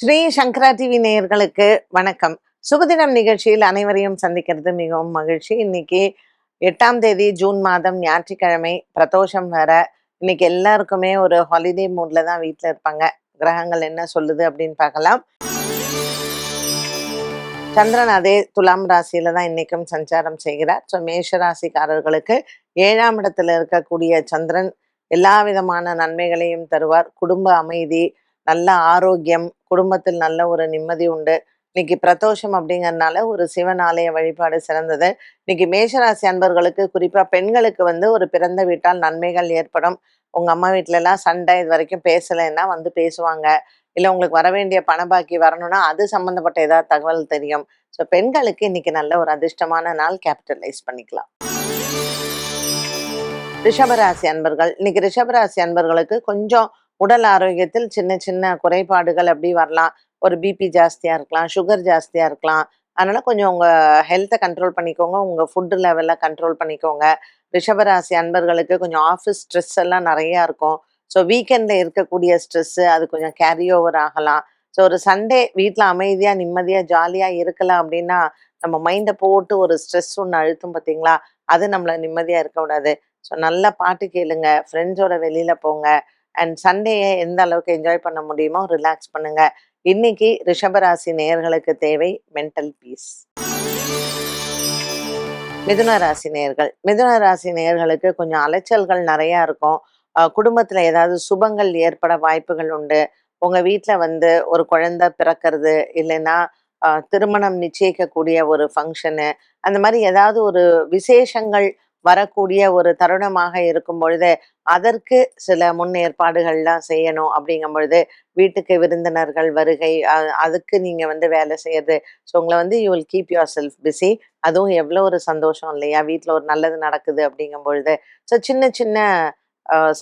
ஸ்ரீ சங்கரா TV நேயர்களுக்கு வணக்கம். சுபதினம் நிகழ்ச்சியில் அனைவரையும் சந்திக்கிறது மிகவும் மகிழ்ச்சி. இன்னைக்கு எட்டாம் தேதி ஜூன் மாதம் ஞாயிற்றுக்கிழமை பிரதோஷம் வர இன்னைக்கு எல்லாருக்குமே ஒரு ஹாலிடே மூட்ல தான் வீட்டில் இருப்பாங்க. கிரகங்கள் என்ன சொல்லுது அப்படின்னு பார்க்கலாம். சந்திரன் அதே துலாம் ராசியில தான் இன்னைக்கும் சஞ்சாரம் செய்கிறார். ஸோ மேஷ ராசிக்காரர்களுக்கு ஏழாம் இடத்துல இருக்கக்கூடிய சந்திரன் எல்லா விதமான நன்மைகளையும் தருவார். குடும்ப அமைதி நல்ல ஆரோக்கியம் குடும்பத்தில் நல்ல ஒரு நிம்மதி உண்டு. இன்னைக்கு பிரதோஷம் அப்படிங்கறதுனால ஒரு சிவன் ஆலய வழிபாடு சிறந்தது. இன்னைக்கு மேஷராசி அன்பர்களுக்கு குறிப்பா பெண்களுக்கு வந்து ஒரு பிறந்த வீட்டால் நன்மைகள் ஏற்படும். உங்க அம்மா வீட்டுல எல்லாம் சண்டை இது வரைக்கும் பேசலைன்னா வந்து பேசுவாங்க. இல்ல உங்களுக்கு வர வேண்டிய பணபாக்கி வரணும்னா அது சம்பந்தப்பட்ட ஏதாவது தகவல் தெரியும். ஸோ பெண்களுக்கு இன்னைக்கு நல்ல ஒரு அதிர்ஷ்டமான நாள் கேபிட்டலைஸ் பண்ணிக்கலாம். ரிஷபராசி அன்பர்கள் இன்னைக்கு ரிஷபராசி அன்பர்களுக்கு கொஞ்சம் உடல் ஆரோக்கியத்தில் சின்ன சின்ன குறைபாடுகள் அப்படி வரலாம். ஒரு பிபி ஜாஸ்தியாக இருக்கலாம் சுகர் ஜாஸ்தியாக இருக்கலாம். அதனால கொஞ்சம் உங்கள் ஹெல்த்தை கண்ட்ரோல் பண்ணிக்கோங்க. உங்கள் ஃபுட் லெவலில் கண்ட்ரோல் பண்ணிக்கோங்க. ரிஷபராசி அன்பர்களுக்கு கொஞ்சம் ஆஃபீஸ் ஸ்ட்ரெஸ் எல்லாம் நிறையா இருக்கும். ஸோ வீக்கெண்டில் இருக்கக்கூடிய ஸ்ட்ரெஸ்ஸு அது கொஞ்சம் கேரி ஓவர் ஆகலாம். ஸோ ஒரு சண்டே வீட்டில் அமைதியாக நிம்மதியாக ஜாலியாக இருக்கலாம் அப்படின்னா நம்ம மைண்டை போட்டு ஒரு ஸ்ட்ரெஸ் ஒன்று அழுத்தும் பார்த்தீங்களா அது நம்மளை நிம்மதியாக இருக்கக்கூடாது ஸோ நல்லா பாட்டு கேளுங்க. ஃப்ரெண்ட்ஸோட வெளியில் போங்க. அண்ட் சண்டேயை எந்த அளவுக்கு என்ஜாய் பண்ண முடியுமோ ரிலாக்ஸ் பண்ணுங்க. இன்னைக்கு ரிஷபராசி நேயர்களுக்கு தேவை மென்டல் பீஸ். மிதுன ராசி நேயர்கள். மிதுன ராசி நேயர்களுக்கு கொஞ்சம் அலைச்சல்கள் நிறைய இருக்கும். குடும்பத்தில் குடும்பத்துல ஏதாவது சுபங்கள் ஏற்பட வாய்ப்புகள் உண்டு. உங்க வீட்டில் வந்து ஒரு குழந்தை பிறக்கிறது இல்லைன்னா திருமணம் நிச்சயிக்கக்கூடிய ஒரு ஃபங்க்ஷனு அந்த மாதிரி ஏதாவது ஒரு விசேஷங்கள் வரக்கூடிய ஒரு தருணமாக இருக்கும் பொழுது அதற்கு சில முன்னேற்பாடுகள்லாம் செய்யணும் அப்படிங்கும் பொழுது வீட்டுக்கு விருந்தினர்கள் வருகை அதுக்கு நீங்கள் வந்து வேலை செய்யறது. ஸோ உங்களை வந்து you will keep your self busy அதுவும் எவ்வளோ ஒரு சந்தோஷம் இல்லையா? வீட்டில் ஒரு நல்லது நடக்குது அப்படிங்கும் பொழுது. ஸோ சின்ன சின்ன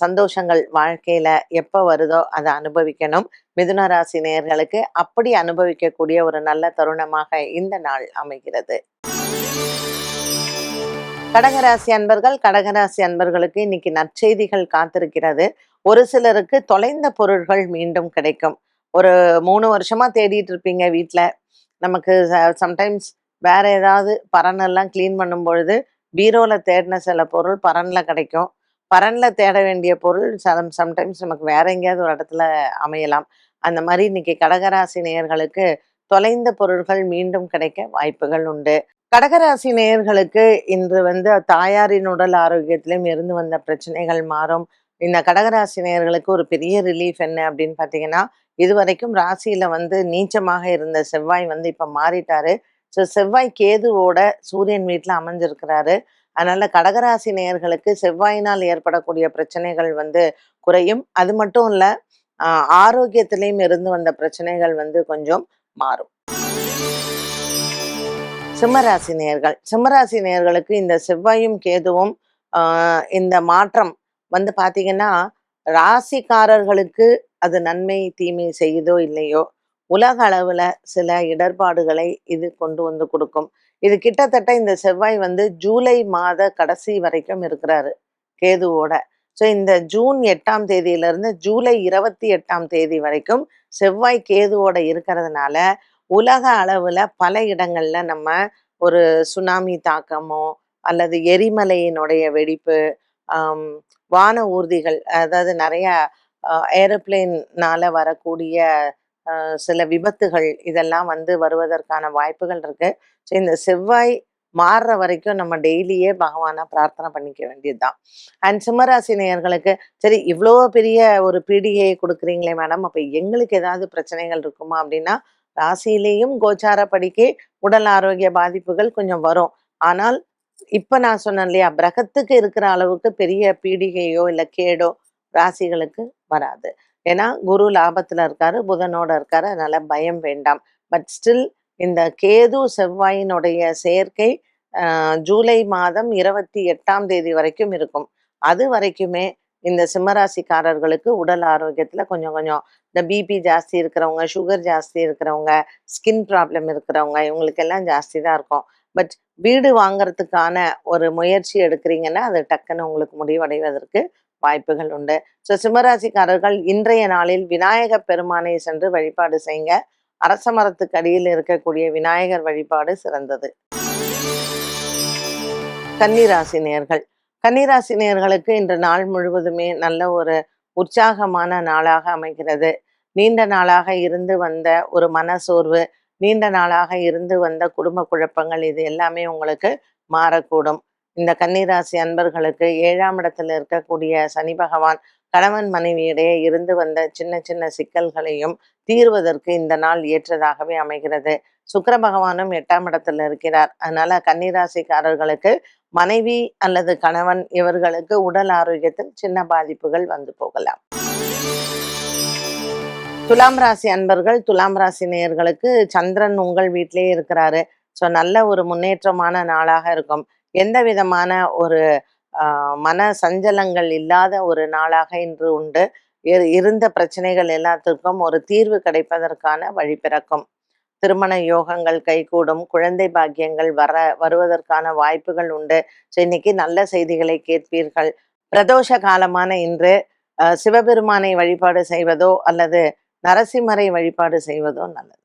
சந்தோஷங்கள் வாழ்க்கையில எப்போ வருதோ அதை அனுபவிக்கணும். மிதுன ராசி நேயர்களுக்கு அப்படி அனுபவிக்கக்கூடிய ஒரு நல்ல தருணமாக இந்த நாள் அமைகிறது. கடகராசி அன்பர்கள் கடகராசி அன்பர்களுக்கு இன்னைக்கு நற்செய்திகள் காத்திருக்கிறது. ஒரு சிலருக்கு தொலைந்த பொருள்கள் மீண்டும் கிடைக்கும். ஒரு மூணு வருஷமா தேடிட்டு இருப்பீங்க வீட்டில் நமக்கு சம்டைம்ஸ் வேற ஏதாவது பரனெல்லாம் கிளீன் பண்ணும் பொழுது பீரோவில் தேடின சில பொருள் பரனில் கிடைக்கும். பரனில் தேட வேண்டிய பொருள் சம் சம்டைம்ஸ் நமக்கு வேற எங்கேயாவது ஒரு இடத்துல அமையலாம். அந்த மாதிரி இன்னைக்கு கடகராசி நேயர்களுக்கு தொலைந்த பொருள்கள் மீண்டும் கிடைக்க வாய்ப்புகள் உண்டு. கடகராசி நேயர்களுக்கு இன்று வந்து தாயாரின் உடல் ஆரோக்கியத்திலும் இருந்து வந்த பிரச்சனைகள் மாறும். இந்த கடகராசி நேயர்களுக்கு ஒரு பெரிய ரிலீஃப் என்ன அப்படின்னு பார்த்தீங்கன்னா இதுவரைக்கும் ராசியில வந்து நீச்சமாக இருந்த செவ்வாய் வந்து இப்ப மாறிட்டாரு. ஸோ செவ்வாய் கேதுவோட சூரியன் வீட்டில் அமைஞ்சிருக்கிறாரு. அதனால கடகராசி நேயர்களுக்கு செவ்வாயினால் ஏற்படக்கூடிய பிரச்சனைகள் வந்து குறையும். அது மட்டும் இல்லை ஆரோக்கியத்திலையும் இருந்து வந்த பிரச்சனைகள் வந்து கொஞ்சம் மாறும். சிம்மராசி நேயர்கள். சிம்மராசி நேர்களுக்கு இந்த செவ்வாயும் கேதுவும் இந்த மாற்றம் வந்து பாத்தீங்கன்னா ராசிக்காரர்களுக்கு அது நன்மை தீமை செய்யுதோ இல்லையோ உலக அளவுல சில இடர்பாடுகளை இது கொண்டு வந்து கொடுக்கும். இது கிட்டத்தட்ட இந்த செவ்வாய் வந்து ஜூலை மாத கடைசி வரைக்கும் இருக்கிறாரு கேதுவோட. ஸோ இந்த ஜூன் எட்டாம் தேதியிலிருந்து ஜூலை இருபத்தி எட்டாம் தேதி வரைக்கும் செவ்வாய் கேதுவோட இருக்கிறதுனால உலக அளவுல பல இடங்கள்ல நம்ம ஒரு சுனாமி தாக்கமோ அல்லது எரிமலையினுடைய வெடிப்பு வான ஊர்திகள் அதாவது நிறைய ஏரோப்ளேன்னால வரக்கூடிய சில விபத்துகள் இதெல்லாம் வந்து வருவதற்கான வாய்ப்புகள் இருக்கு. ஸோ இந்த செவ்வாய் மாறுற வரைக்கும் நம்ம டெய்லியே பகவானை பிரார்த்தனை பண்ணிக்க வேண்டியதுதான். அண்ட் சிம்மராசி நேயர்களுக்கு சரி இவ்வளோ பெரிய ஒரு பீடிகையை கொடுக்குறீங்களே மேடம் அப்போ எங்களுக்கு ஏதாவது பிரச்சனைகள் இருக்குமா அப்படின்னா ராசியிலேயும் கோச்சாரப்படிக்கு உடல் ஆரோக்கிய பாதிப்புகள் கொஞ்சம் வரும். ஆனால் இப்ப நான் சொன்னேன் இல்லையா பிரகத்துக்கு இருக்கிற அளவுக்கு பெரிய பீடிகையோ இல்லை கேடோ ராசிகளுக்கு வராது. ஏன்னா குரு லாபத்துல இருக்காரு புதனோட இருக்காரு அதனால பயம் வேண்டாம். பட் ஸ்டில் இந்த கேது செவ்வாயினுடைய சேர்க்கை ஆஹ், ஜூலை மாதம் இருபத்தி எட்டாம் தேதி வரைக்கும் இருக்கும். அது வரைக்குமே இந்த சிம்மராசிக்காரர்களுக்கு உடல் ஆரோக்கியத்தில் கொஞ்சம் கொஞ்சம் இந்த பிபி ஜாஸ்தி இருக்கிறவங்க சுகர் ஜாஸ்தி இருக்கிறவங்க ஸ்கின் ப்ராப்ளம் இருக்கிறவங்க இவங்களுக்கு எல்லாம் ஜாஸ்தி தான் இருக்கும். பட் வீடு வாங்குறதுக்கான ஒரு முயற்சி எடுக்கிறீங்கன்னா அது டக்குன்னு உங்களுக்கு முடிவடைவதற்கு வாய்ப்புகள் உண்டு. ஸோ சிம்மராசிக்காரர்கள் இன்றைய நாளில் விநாயக பெருமானை சென்று வழிபாடு செய்யுங்க. அரச மரத்துக்கு அடியில் இருக்கக்கூடிய விநாயகர் வழிபாடு சிறந்தது. கன்னிராசி நேர்கள் கன்னிராசி நேர்களுக்கு இன்று நாள் முழுவதுமே நல்ல ஒரு உற்சாகமான நாளாக அமைகிறது. நீண்ட நாளாக இருந்து வந்த ஒரு மனசோர்வு நீண்ட நாளாக இருந்து வந்த குடும்ப குழப்பங்கள் இது எல்லாமே உங்களுக்கு மாறக்கூடும். இந்த கன்னிராசி அன்பர்களுக்கு ஏழாம் இடத்துல இருக்கக்கூடிய சனி பகவான் கணவன் மனைவியிடையே இருந்து வந்த சின்ன சின்ன சிக்கல்களையும் தீர்வதற்கு இந்த நாள் ஏற்றதாகவே அமைகிறது. சுக்கர பகவானும் எட்டாம் இடத்துல இருக்கிறார். அதனால கன்னிராசிக்காரர்களுக்கு மனைவி அல்லது கணவன் இவர்களுக்கு உடல் ஆரோக்கியத்தில் சின்ன பாதிப்புகள் வந்து போகலாம். துலாம் ராசி அன்பர்கள் துலாம் ராசி நேயர்களுக்கு சந்திரன் உங்கள் வீட்டிலேயே இருக்கிறாரு. ஸோ நல்ல ஒரு முன்னேற்றமான நாளாக இருக்கும். எந்த விதமான ஒரு மன சஞ்சலங்கள் இல்லாத ஒரு நாளாக இன்று உண்டு. இருந்த பிரச்சனைகள் எல்லாத்திற்கும் ஒரு தீர்வு கிடைப்பதற்கான வழி பிறக்கும். திருமண யோகங்கள் கைகூடும் குழந்தை பாக்கியங்கள் வர வருவதற்கான வாய்ப்புகள் உண்டு. ஸோ இன்னைக்கு நல்ல செய்திகளை கேட்பீர்கள். பிரதோஷ காலமான இன்று சிவபெருமானை வழிபாடு செய்வதோ அல்லது நரசிம்மரை வழிபாடு செய்வதோ நல்லது.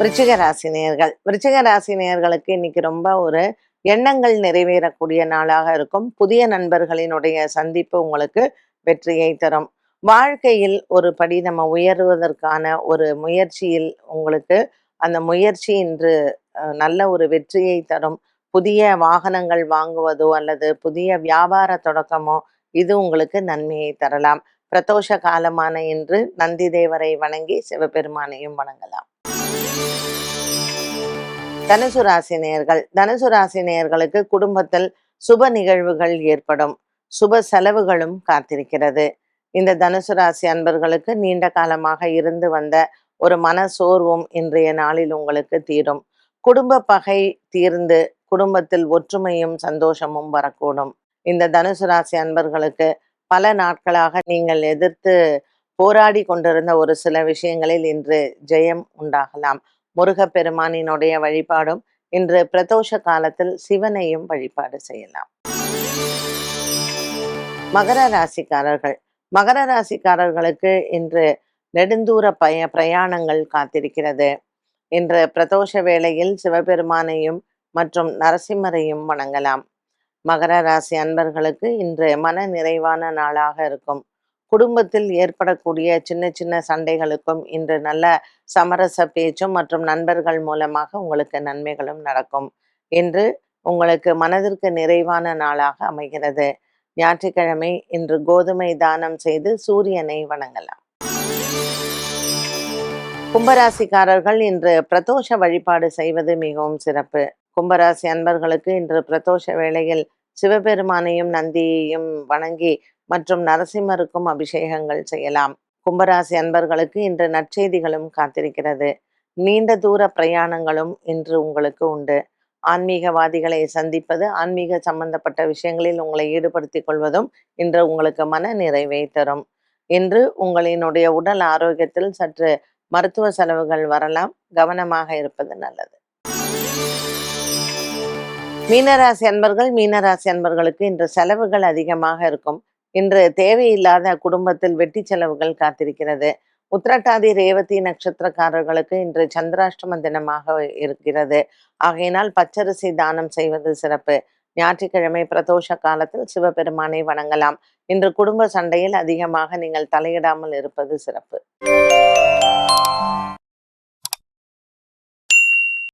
விருச்சிக ராசி நேயர்கள். விருச்சிக ராசி நேயர்களுக்கு இன்னைக்கு ரொம்ப ஒரு எண்ணங்கள் நிறைவேறக்கூடிய நாளாக இருக்கும். புதிய நண்பர்களினுடைய சந்திப்பு உங்களுக்கு வெற்றியை தரும். வாழ்க்கையில் ஒரு படி நம்ம உயருவதற்கான ஒரு முயற்சியில் உங்களுக்கு அந்த முயற்சி இன்று நல்ல ஒரு வெற்றியை தரும். புதிய வாகனங்கள் வாங்குவதோ அல்லது புதிய வியாபார தொடக்கமோ இது உங்களுக்கு நன்மையை தரலாம். பிரதோஷ காலமான இன்று நந்தி தேவரை வணங்கி சிவபெருமானையும் வணங்கலாம். தனுசு ராசி நேயர்கள் தனுசு ராசி நேயர்களுக்கு குடும்பத்தில் சுப நிகழ்வுகள் ஏற்படும். சுப செலவுகளும் காத்திருக்கிறது. இந்த தனுசு ராசி அன்பர்களுக்கு நீண்ட காலமாக இருந்து வந்த ஒரு மன சோர்வும் இன்றைய நாளில் உங்களுக்கு தீரும். குடும்ப பகை தீர்ந்து குடும்பத்தில் ஒற்றுமையும் சந்தோஷமும் வரக்கூடும். இந்த தனுசு ராசி அன்பர்களுக்கு பல நாட்களாக நீங்கள் எதிர்த்து போராடி கொண்டிருந்த ஒரு சில விஷயங்களில் இன்று ஜெயம் உண்டாகலாம். முருகப்பெருமானினுடைய வழிபாடும் இன்று பிரதோஷ காலத்தில் சிவனையும் வழிபாடு செய்யலாம். மகர ராசிக்காரர்கள் மகர ராசிக்காரர்களுக்கு இன்று நெடுந்தூர பய பிரயாணங்கள் காத்திருக்கிறது. இன்று பிரதோஷ வேளையில் சிவபெருமானையும் மற்றும் நரசிம்மரையும் வணங்கலாம். மகர ராசி அன்பர்களுக்கு இன்று மன நிறைவான நாளாக இருக்கும். குடும்பத்தில் ஏற்படக்கூடிய சின்ன சின்ன சண்டைகளுக்கும் இன்று நல்ல சமரச பேச்சும் மற்றும் நண்பர்கள் மூலமாக உங்களுக்கு நன்மைகளும் நடக்கும். இன்று உங்களுக்கு மனதிற்கு நிறைவான நாளாக அமைகிறது. ஞாயிற்றுக்கிழமை இன்று கோதுமை தானம் செய்து சூரியனை வணங்கலாம். கும்பராசிக்காரர்கள் இன்று பிரதோஷ வழிபாடு செய்வது மிகவும் சிறப்பு. கும்பராசி அன்பர்களுக்கு இன்று பிரதோஷ வேளையில் சிவபெருமானையும் நந்தியையும் வணங்கி மற்றும் நரசிம்மருக்கும் அபிஷேகங்கள் செய்யலாம். கும்பராசி அன்பர்களுக்கு இன்று நற்செய்திகளும் காத்திருக்கிறது. நீண்ட தூர பிரயாணங்களும் இன்று உங்களுக்கு உண்டு. ஆன்மீகவாதிகளை சந்திப்பது ஆன்மீக சம்பந்தப்பட்ட விஷயங்களில் உங்களை ஈடுபடுத்திக் கொள்வதும் இன்று உங்களுக்கு மன நிறைவை தரும். இன்று உங்களினுடைய உடல் ஆரோக்கியத்தில் சற்று மருத்துவ செலவுகள் வரலாம். கவனமாக இருப்பது நல்லது. மீனராசி அன்பர்கள் மீனராசி அன்பர்களுக்கு இன்று செலவுகள் அதிகமாக இருக்கும். இன்று தேவையில்லாத குடும்பத்தில் வெட்டி செலவுகள் காத்திருக்கிறது. உத்திரட்டாதி ரேவதி நட்சத்திரக்காரர்களுக்கு இன்று சந்திராஷ்டம தினமாக இருக்கிறது. ஆகையினால் பச்சரிசி தானம் செய்வது சிறப்பு. ஞாயிற்றுக்கிழமை பிரதோஷ காலத்தில் சிவபெருமானை வணங்கலாம். இன்று குடும்ப சண்டையில் அதிகமாக நீங்கள் தலையிடாமல் இருப்பது சிறப்பு.